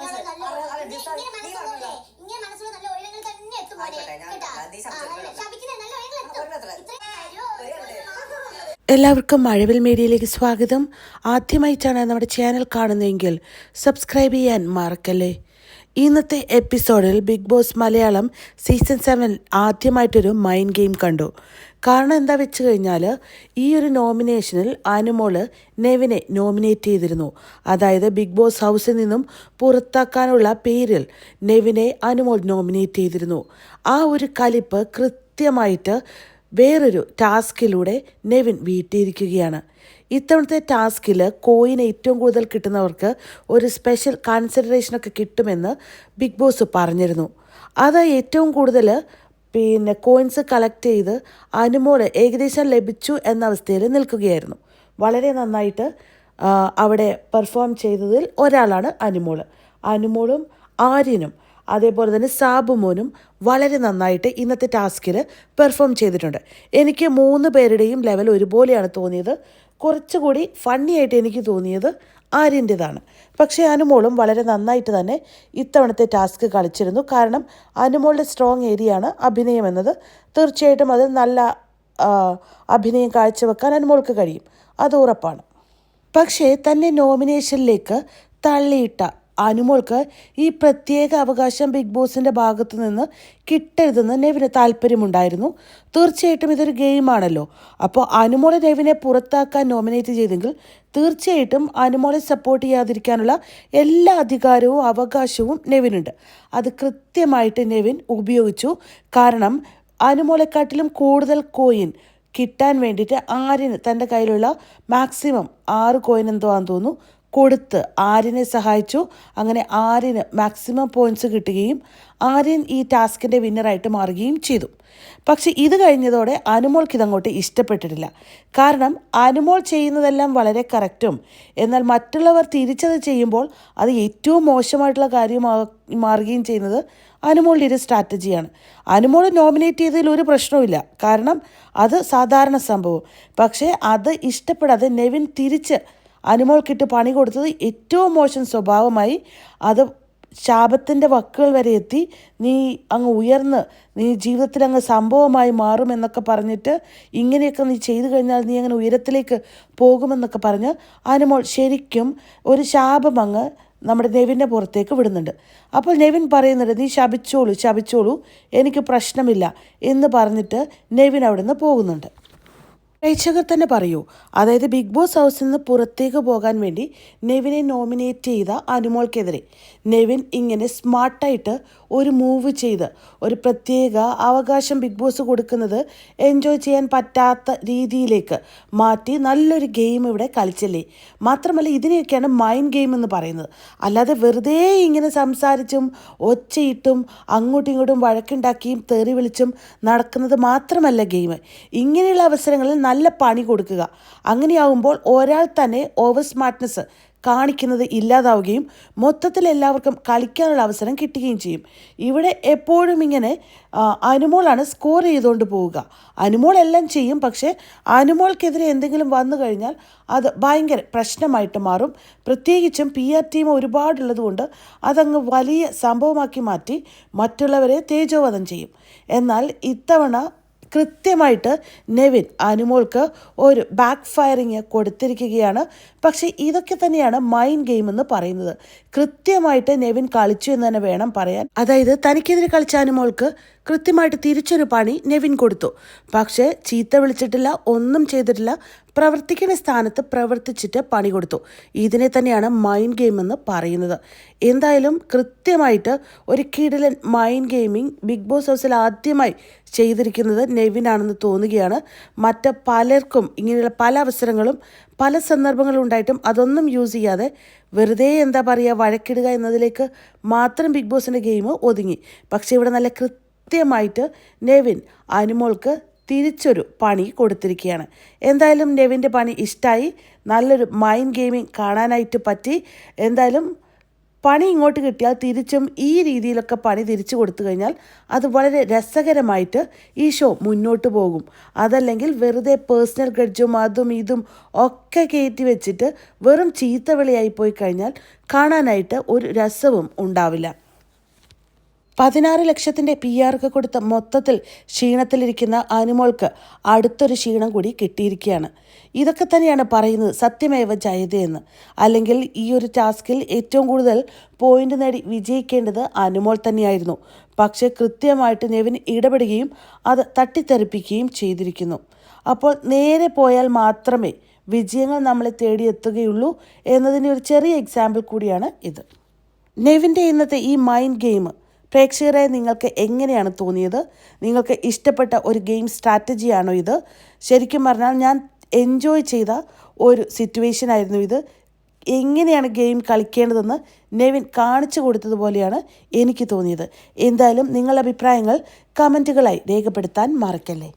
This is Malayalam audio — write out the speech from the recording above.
ഇങ്ങനെ നല്ല തന്നെ എത്തും? എല്ലാവർക്കും മഴവിൽ മീഡിയയിലേക്ക് സ്വാഗതം. ആദ്യമായിട്ടാണ് നമ്മുടെ ചാനൽ കാണുന്നതെങ്കിൽ സബ്സ്ക്രൈബ് ചെയ്യാൻ മറക്കല്ലേ? ഇന്നത്തെ എപ്പിസോഡിൽ big boss Malayalam season seven ആദ്യമായിട്ടൊരു മൈൻഡ് ഗെയിം കണ്ടു. കാരണം എന്താ വെച്ച് കഴിഞ്ഞാൽ ഈ ഒരു നോമിനേഷനിൽ അനുമോൾ നെവിനെ നോമിനേറ്റ് ചെയ്തിരുന്നു. അതായത് ബിഗ് ബോസ് ഹൗസിൽ നിന്നും പുറത്താക്കാനുള്ള പേരിൽ നെവിനെ അനുമോൾ നോമിനേറ്റ് ചെയ്തിരുന്നു. ആ ഒരു കലിപ്പ് കൃത്യമായിട്ട് വേറൊരു ടാസ്കിലൂടെ നെവിൻ വീട്ടിയിരിക്കുകയാണ്. ഇത്തവണത്തെ ടാസ്കിൽ കോയിൻ ഏറ്റവും കൂടുതൽ കിട്ടുന്നവർക്ക് ഒരു സ്പെഷ്യൽ കൺസിഡറേഷനൊക്കെ കിട്ടുമെന്ന് ബിഗ് ബോസ് പറഞ്ഞിരുന്നു. അത് ഏറ്റവും കൂടുതൽ പിന്നെ കോയിൻസ് കളക്ട് ചെയ്ത് അനുമോൾ ഏകദേശം ലഭിച്ചു എന്ന അവസ്ഥയിൽ നിൽക്കുകയായിരുന്നു. വളരെ നന്നായിട്ട് അവിടെ പെർഫോം ചെയ്തതിൽ ഒരാളാണ് അനുമോൾ. അനുമോളും ആര്യനും അതേപോലെ തന്നെ സാബുമോനും വളരെ നന്നായിട്ട് ഇന്നത്തെ ടാസ്കിൽ പെർഫോം ചെയ്തിട്ടുണ്ട്. എനിക്ക് മൂന്ന് പേരുടെയും ലെവൽ ഒരുപോലെയാണ് തോന്നിയത്. കുറച്ചുകൂടി ഫണ്ണി ആയിട്ട് എനിക്ക് തോന്നിയത് ആര്യന്റെതാണ്. പക്ഷേ അനുമോളും വളരെ നന്നായിട്ട് തന്നെ ഇത്തവണത്തെ ടാസ്ക് കളിച്ചിരുന്നു. കാരണം അനുമോളുടെ സ്ട്രോങ് ഏരിയയാണ് അഭിനയം എന്നത്. തീർച്ചയായിട്ടും അത് നല്ല അഭിനയം കാഴ്ചവെക്കാൻ അനുമോൾക്ക് കഴിയും. അത് ഉറപ്പാണ്. പക്ഷേ തന്നെ നോമിനേഷനിലേക്ക് തള്ളിയിട്ട അനുമോൾക്ക് ഈ പ്രത്യേക അവകാശം ബിഗ് ബോസിന്റെ ഭാഗത്തു നിന്ന് കിട്ടരുതെന്ന് നെവിന് താല്പര്യമുണ്ടായിരുന്നു. തീർച്ചയായിട്ടും ഇതൊരു ഗെയിമാണല്ലോ. അപ്പോൾ അനുമോളെ നെവിനെ പുറത്താക്കാൻ നോമിനേറ്റ് ചെയ്തെങ്കിൽ തീർച്ചയായിട്ടും അനുമോളെ സപ്പോർട്ട് ചെയ്യാതിരിക്കാനുള്ള എല്ലാ അധികാരവും അവകാശവും നെവിനുണ്ട്. അത് കൃത്യമായിട്ട് നെവിൻ ഉപയോഗിച്ചു. കാരണം അനുമോളെക്കാട്ടിലും കൂടുതൽ കോയിൻ കിട്ടാൻ വേണ്ടിയിട്ട് ആര്യന് തന്റെ കയ്യിലുള്ള മാക്സിമം ആറ് കോയിൻ എന്തോ ആണെന്ന് തോന്നുന്നു. കൊടുത്ത് ആര്യനെ സഹായിച്ചു. അങ്ങനെ ആര്യന് മാക്സിമം പോയിന്റ്സ് കിട്ടുകയും ആര്യൻ ഈ ടാസ്കിന്റെ വിന്നറായിട്ട് മാറുകയും ചെയ്തു. പക്ഷെ ഇത് കഴിഞ്ഞതോടെ അനുമോൾക്ക് ഇതങ്ങോട്ട് ഇഷ്ടപ്പെട്ടിട്ടില്ല. കാരണം അനുമോൾ ചെയ്യുന്നതെല്ലാം വളരെ കറക്റ്റും. എന്നാൽ മറ്റുള്ളവർ തിരിച്ചത് ചെയ്യുമ്പോൾ അത് ഏറ്റവും മോശമായിട്ടുള്ള കാര്യമാ മാറുകയും ചെയ്യുന്നത് അനുമോളുടെ ഒരു സ്ട്രാറ്റജിയാണ് അനുമോൾ നോമിനേറ്റ് ചെയ്തതിൽ ഒരു പ്രശ്നവുമില്ല. കാരണം അത് സാധാരണ സംഭവം. പക്ഷേ അത് ഇഷ്ടപ്പെടാതെ നെവിൻ തിരിച്ച് അനുമോൾക്കിട്ട് പണി കൊടുത്തത് ഏറ്റവും മോശം സ്വഭാവമായി. അത് ശാപത്തിന്റെ വക്കുകൾ വരെ എത്തി. നീ അങ്ങ് ഉയർന്ന് നീ ജീവിതത്തിൽ അങ്ങ് സംഭവമായി മാറുമെന്നൊക്കെ പറഞ്ഞിട്ട് ഇങ്ങനെയൊക്കെ നീ ചെയ്തു കഴിഞ്ഞാൽ നീ അങ്ങനെ ഉയരത്തിലേക്ക് പോകുമെന്നൊക്കെ പറഞ്ഞ് അനുമോൾ ശരിക്കും ഒരു ശാപം അങ്ങ് നമ്മുടെ നെവിന്റെ പുറത്തേക്ക് വിടുന്നുണ്ട്. അപ്പോൾ നെവിൻ പറയുന്നുണ്ട് നീ ശപിച്ചോളൂ ശപിച്ചോളൂ എനിക്ക് പ്രശ്നമില്ല എന്ന് പറഞ്ഞിട്ട് നെവിൻ അവിടെ നിന്ന് പോകുന്നുണ്ട്. പ്രേക്ഷകർ തന്നെ പറയൂ. അതായത് ബിഗ് ബോസ് ഹൗസിൽ നിന്ന് പുറത്തേക്ക് പോകാൻ വേണ്ടി നെവിനെ നോമിനേറ്റ് ചെയ്ത അനുമോൾക്കെതിരെ. നെവിൻ ഇങ്ങനെ സ്മാർട്ടായിട്ട് ഒരു മൂവ് ചെയ്ത് ഒരു പ്രത്യേക അവകാശം ബിഗ് ബോസ് കൊടുക്കുന്നത് എൻജോയ് ചെയ്യാൻ പറ്റാത്ത രീതിയിലേക്ക് മാറ്റി നല്ലൊരു ഗെയിം ഇവിടെ കളിച്ചല്ലേ. മാത്രമല്ല ഇതിനെയൊക്കെയാണ് മൈൻഡ് ഗെയിം എന്ന് പറയുന്നത്. അല്ലാതെ വെറുതെ ഇങ്ങനെ സംസാരിച്ചും ഒച്ചയിട്ടും അങ്ങോട്ടും ഇങ്ങോട്ടും വഴക്കുണ്ടാക്കിയും തെറി വിളിച്ചും നടക്കുന്നത് മാത്രമല്ല ഗെയിം ഇങ്ങനെയുള്ള അവസരങ്ങളിൽ നല്ല പണി കൊടുക്കുക. അങ്ങനെയാവുമ്പോൾ ഒരാൾ തന്നെ ഓവർ സ്മാർട്ട്നെസ് കാണിക്കുന്നത് ഇല്ലാതാവുകയും മൊത്തത്തിൽ എല്ലാവർക്കും കളിക്കാനുള്ള അവസരം കിട്ടുകയും ചെയ്യും. ഇവിടെ എപ്പോഴും ഇങ്ങനെ അനുമോളാണ് സ്കോർ ചെയ്തുകൊണ്ട് പോവുക. അനുമോൾ എല്ലാം ചെയ്യും പക്ഷേ അനുമോൾക്കെതിരെ എന്തെങ്കിലും വന്നു കഴിഞ്ഞാൽ അത് ഭയങ്കര പ്രശ്നമായിട്ട് മാറും. പ്രത്യേകിച്ചും പി ആർ ടീം ഒരുപാടുള്ളത് കൊണ്ട് അതങ്ങ് വലിയ സംഭവമാക്കി മാറ്റി മറ്റുള്ളവരെ തേജോവധം ചെയ്യും. എന്നാൽ ഇത്തവണ കൃത്യമായിട്ട് നെവിൻ അനുമോൾക്ക് ഒരു ബാക്ക് ഫയറിങ് കൊടുത്തിരിക്കുകയാണ്. പക്ഷേ ഇതൊക്കെ തന്നെയാണ് മൈൻഡ് ഗെയിം എന്ന് പറയുന്നത്. കൃത്യമായിട്ട് നെവിൻ കളിച്ചു എന്ന് തന്നെ വേണം പറയാൻ. അതായത് തനിക്കെതിരെ കളിച്ച അനുമോൾക്ക് കൃത്യമായിട്ട് തിരിച്ചൊരു പണി നെവിൻ കൊടുത്തു. പക്ഷേ ചീത്ത വിളിച്ചിട്ടില്ല ഒന്നും ചെയ്തിട്ടില്ല. പ്രവർത്തിക്കുന്ന സ്ഥാനത്ത് പ്രവർത്തിച്ചിട്ട് പണി കൊടുത്തു. ഇതിനെ തന്നെയാണ് മൈൻഡ് ഗെയിം എന്ന് പറയുന്നത്. എന്തായാലും കൃത്യമായിട്ട് ഒരു കിടിലൻ മൈൻഡ് ഗെയിമിംഗ് ബിഗ് ബോസ് ഹൗസിൽ ആദ്യമായി ചെയ്തിരിക്കുന്നത് നെവിനാണെന്ന് തോന്നുകയാണ്. മറ്റ് പലർക്കും ഇങ്ങനെയുള്ള പല അവസരങ്ങളും പല സന്ദർഭങ്ങളും ഉണ്ടായിട്ടും അതൊന്നും യൂസ് ചെയ്യാതെ വെറുതെ എന്താ പറയുക വഴക്കിടുക എന്നതിലേക്ക് മാത്രം ബിഗ് ബോസിന്റെ ഗെയിം ഒതുങ്ങി. പക്ഷേ ഇവിടെ നല്ല കൃത്യമായിട്ട് നെവിൻ അനുമോൾക്ക് തിരിച്ചൊരു പണി കൊടുത്തിരിക്കുകയാണ്. എന്തായാലും നെവിന്റെ പണി ഇഷ്ടമായി നല്ലൊരു മൈൻഡ് ഗെയിമിംഗ് കാണാനായിട്ട് പറ്റി. എന്തായാലും പണി ഇങ്ങോട്ട് കിട്ടിയാൽ തിരിച്ചും ഈ രീതിയിലൊക്കെ പണി തിരിച്ചു കൊടുത്തു കഴിഞ്ഞാൽ അത് വളരെ രസകരമായിട്ട് ഈ ഷോ മുന്നോട്ട് പോകും. അതല്ലെങ്കിൽ വെറുതെ പേഴ്സണൽ ഗ്രഡ്ജും അതും ഇതും ഒക്കെ കയറ്റി വെച്ചിട്ട് വെറും ചീത്തവിളിയായി പോയി കഴിഞ്ഞാൽ കാണാനായിട്ട് ഒരു രസവും ഉണ്ടാവില്ല. പതിനാറ് ലക്ഷത്തിന്റെ പി ആർക്ക് കൊടുത്ത മൊത്തത്തിൽ ക്ഷീണത്തിലിരിക്കുന്ന അനുമോൾക്ക് അടുത്തൊരു ക്ഷീണം കൂടി കിട്ടിയിരിക്കുകയാണ്. ഇതൊക്കെ തന്നെയാണ് പറയുന്നത് സത്യമേവ ജയതയെന്ന് അല്ലെങ്കിൽ ഈ ഒരു ടാസ്കിൽ ഏറ്റവും കൂടുതൽ പോയിന്റ് നേടി വിജയിക്കേണ്ടത് അനുമോൾ തന്നെയായിരുന്നു. പക്ഷേ കൃത്യമായിട്ട് നെവിൻ ഇടപെടുകയും അത് തട്ടിത്തെറിപ്പിക്കുകയും ചെയ്തിരിക്കുന്നു. അപ്പോൾ നേരെ പോയാൽ മാത്രമേ വിജയങ്ങൾ നമ്മളെ തേടിയെത്തുകയുള്ളൂ എന്നതിന്റെ ഒരു ചെറിയ എക്സാമ്പിൾ കൂടിയാണ് ഇത്. നെവിന്റെ ഇന്നത്തെ ഈ മൈൻഡ് ഗെയിം പ്രേക്ഷകരെ നിങ്ങൾക്ക് എങ്ങനെയാണ് തോന്നിയത്? നിങ്ങൾക്ക് ഇഷ്ടപ്പെട്ട ഒരു ഗെയിം സ്ട്രാറ്റജിയാണോ ഇത്? ശരിക്കും പറഞ്ഞാൽ ഞാൻ എൻജോയ് ചെയ്ത ഒരു സിറ്റുവേഷൻ ആയിരുന്നു ഇത്. എങ്ങനെയാണ് ഗെയിം കളിക്കേണ്ടതെന്ന് നെവിൻ കാണിച്ചു കൊടുത്തതുപോലെയാണ് എനിക്ക് തോന്നിയത്. എന്തായാലും നിങ്ങളുടെ അഭിപ്രായങ്ങൾ കമന്റുകളായി രേഖപ്പെടുത്താൻ മറക്കല്ലേ?